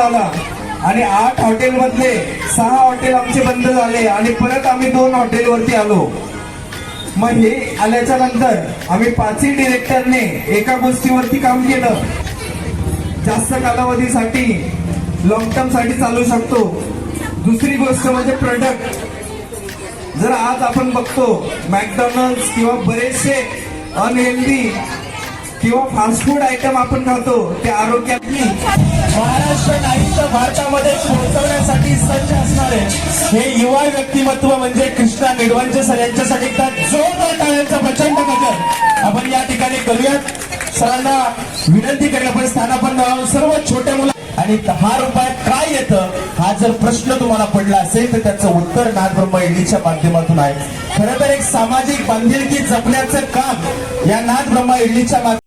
झाला आणि आठ हॉटेल मधले सहा हॉटेल आमचे बंद झाले आणि परत आम्ही दोन हॉटेलवरती आलो. मग हे आल्याच्यानंतर आम्ही पाचही डिरेक्टरने एका गोष्टीवरती काम केलं. जास्त कालावधीसाठी लॉंग टर्मसाठी चालू शकतो. दुसरी गोष्ट म्हणजे प्रोडक्ट जर आज आपण बघतो मॅकडॉनल्ड किंवा बरेचसे अनहेल्दी किंवा फास्ट फूड आयटम आपण खातो ते आरोग्यातली महाराष्ट्र नाही तर भारतामध्ये पोहोचवण्यासाठी सज्ज असणारे हे युवा व्यक्तिमत्व म्हणजे कृष्णा निडवंचे सर यांच्यासाठी जोरदार टाळ्यांचा प्रचंड नजर आपण या ठिकाणी करूयात. सरांना विनंती करेल आपण स्थानापन्न सर्व छोट्या मुलं आणि दहा रुपयात काय येतं हा जर प्रश्न तुम्हाला पडला असेल तर त्याचं उत्तर नाथब्रह्म इडलीच्या माध्यमातून आहे. खरं तर एक सामाजिक बांधिलकी जपण्याचं काम या नाथब्रह्म इडलीच्या माध्यमातून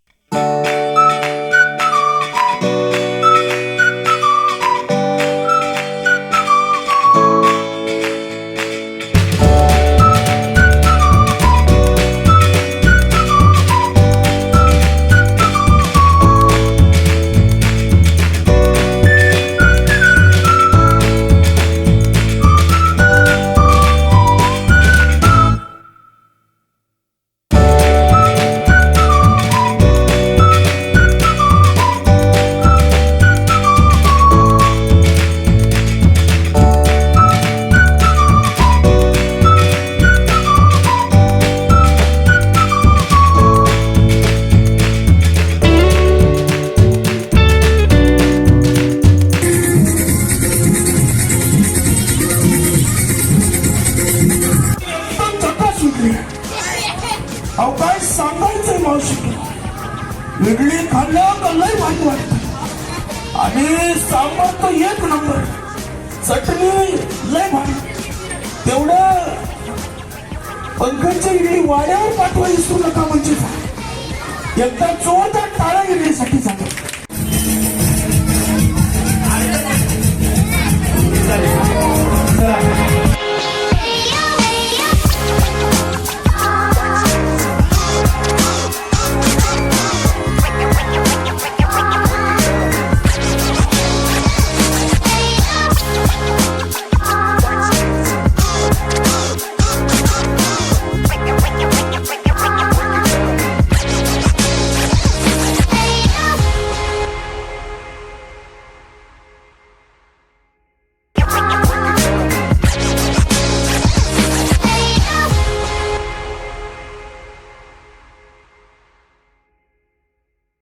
अहो काय सांगायचंय मावशी? इडली खाल्ल्या तर लय वाईट वाटत. आणि सांबार तर एक नंबर. चटणी लय भारी. तेवढं पंकजच्या इडली वाड्यावर पाठवा विसरू नका म्हणजे. एकदा जोरदार टाळा इडलीसाठी झाली